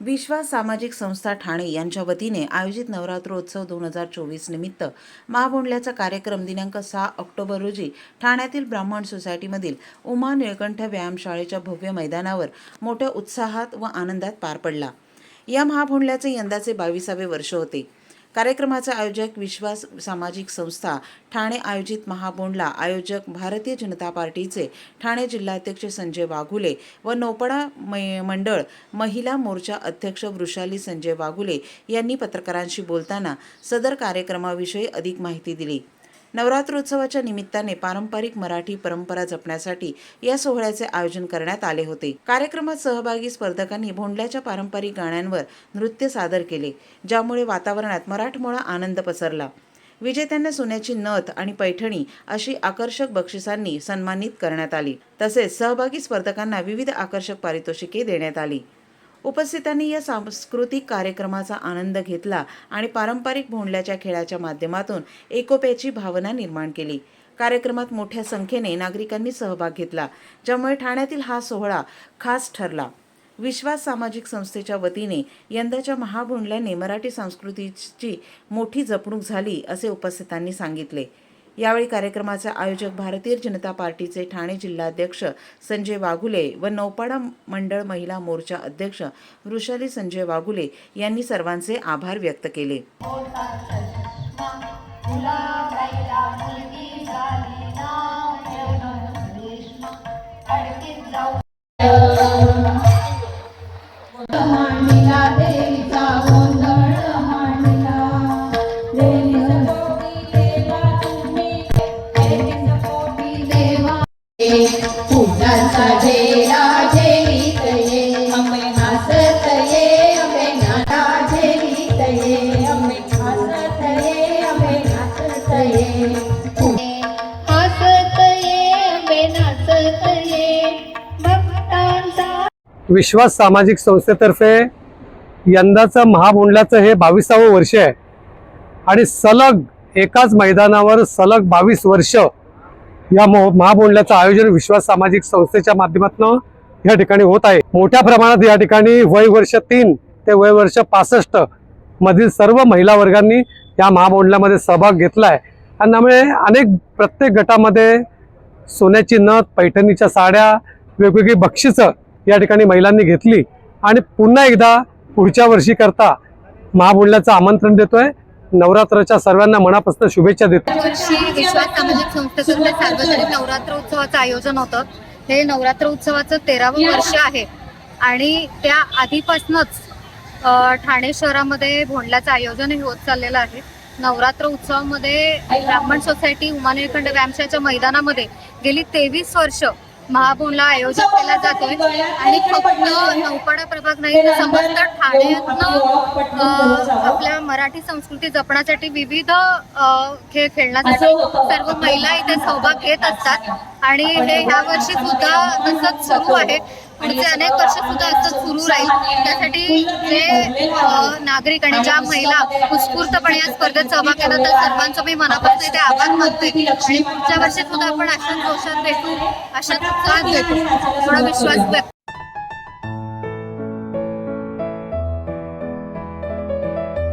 विश्वास सामाजिक संस्था ठाणे यांच्या वतीने आयोजित नवरात्रोत्सव दोन हजार चोवीस निमित्त महाबोंडल्याचा कार्यक्रम दिनांक सहा ऑक्टोबर रोजी ठाण्यातील ब्राह्मण सोसायटीमधील उमा निळकंठ व्यायामशाळेच्या भव्य मैदानावर मोठ्या उत्साहात व आनंदात पार पडला. या महाभोंडल्याचे यंदाचे बावीसावे वर्ष होते. कार्यक्रमाचा आयोजक विश्वास सामाजिक संस्था ठाणे आयोजित महाबोंडला आयोजक भारतीय जनता पार्टीचे ठाणे जिल्हाध्यक्ष संजय वाघुले व नौपडा मै- मंडळ महिला मोर्चा अध्यक्ष वृषाली संजय वाघुले यांनी पत्रकारांशी बोलताना सदर कार्यक्रमाविषयी अधिक माहिती दिली. नवरात्रोत्सवाच्या निमित्ताने पारंपरिक मराठी परंपरा जपण्यासाठी या सोहळ्याचे आयोजन करण्यात आले होते. कार्यक्रमात सहभागी स्पर्धकांनी भोंडल्याच्या पारंपरिक गाण्यांवर नृत्य सादर केले ज्यामुळे वातावरणात मराठमोळा आनंद पसरला. विजेत्यांना सोन्याची नथ आणि पैठणी अशी आकर्षक बक्षिसांनी सन्मानित करण्यात आली. तसेच सहभागी स्पर्धकांना विविध आकर्षक पारितोषिके देण्यात आली. उपस्थितांनी या सांस्कृतिक कार्यक्रमाचा आनंद घेतला आणि पारंपरिक भोंडल्याच्या खेळाच्या माध्यमातून एकोप्याची भावना निर्माण केली. कार्यक्रमात मोठ्या संख्येने नागरिकांनी सहभाग घेतला ज्यामुळे ठाण्यातील हा सोहळा खास ठरला. विश्वास सामाजिक संस्थेच्या वतीने यंदाच्या महाभोंडल्याने मराठी संस्कृतीची मोठी जपणूक झाली असे उपस्थितांनी सांगितले. यावेळी कार्यक्रमाचे आयोजक भारतीय जनता पार्टीचे ठाणे जिल्हाध्यक्ष संजय वाघुले व नौपाडा मंडळ महिला मोर्चा अध्यक्ष वृषाली संजय वाघुले यांनी सर्वांचे आभार व्यक्त केले. झेला ये अम्मे हसत ये अम्मे नाना ये अम्मे हसत ये अम्मे नाचत ये हसत ये अम्मे नाचत ये भक्तांचा विश्वास सामाजिक संस्थेतर्फे यंदाचं महाबोंडल्याचं हे बावीसावं वर्ष आहे. आणि सलग एकाच मैदानावर सलग बावीस वर्ष या मो महाबोंडल्याचं आयोजन विश्वास सामाजिक संस्थेच्या माध्यमातून या ठिकाणी होत आहे. मोठ्या प्रमाणात या ठिकाणी वय वर्ष तीन ते वय वर्ष पासष्ट मधील सर्व महिला वर्गांनी या महाबोंडल्यामध्ये सहभाग घेतला आहे आणि त्यामुळे अनेक प्रत्येक गटामध्ये सोन्याची नथ पैठणीच्या साड्या वेगवेगळी बक्षिसं या ठिकाणी महिलांनी घेतली. आणि पुन्हा एकदा पुढच्या वर्षी करता महाबोलण्याचं आमंत्रण देतोय. नवरात्राच्या सर्वांना मनापासून शुभेच्छा देतो. वर्षी विश्वास सामाजिक संस्थेकडून सार्वजनिक नवरात्र उत्सवाचं आयोजन होतं. हे नवरात्र उत्सवाचं तेरावं वर्ष आहे. आणि त्या आधीपासूनच ठाणे शहरामध्ये भोंडल्याचं आयोजन हे होत चाललेलं आहे. नवरात्र उत्सवामध्ये ब्राह्मण सोसायटी उमानिळखंड व्यायामशाळेच्या मैदानामध्ये गेली तेवीस वर्ष महाभोंडला आयोजित केला जातोय. आणि फक्त नौपाडा प्रभाग नाही तर समस्त ठाण्यातनं आपल्या मराठी संस्कृती जपण्यासाठी विविध खेळ खेळण्यासाठी सर्व महिला इथे सहभाग घेत असतात. आणि हे ह्या वर्षी सुद्धा तसंच सुरू आहे पुढचे अनेक वर्ष सुद्धा असं सुरू राहील. त्यासाठी जे नागरिक आणि ज्या महिला उत्स्फूर्तपणे या स्पर्धेत सहभाग घेतात त्या सर्वांचं मी मनापासून इथे आभार मानते. आणि पुढच्या वर्षी सुद्धा आपण अशाच जोशात भेटू अशाच उत्साहात भेटू थोडा विश्वास व्यक्त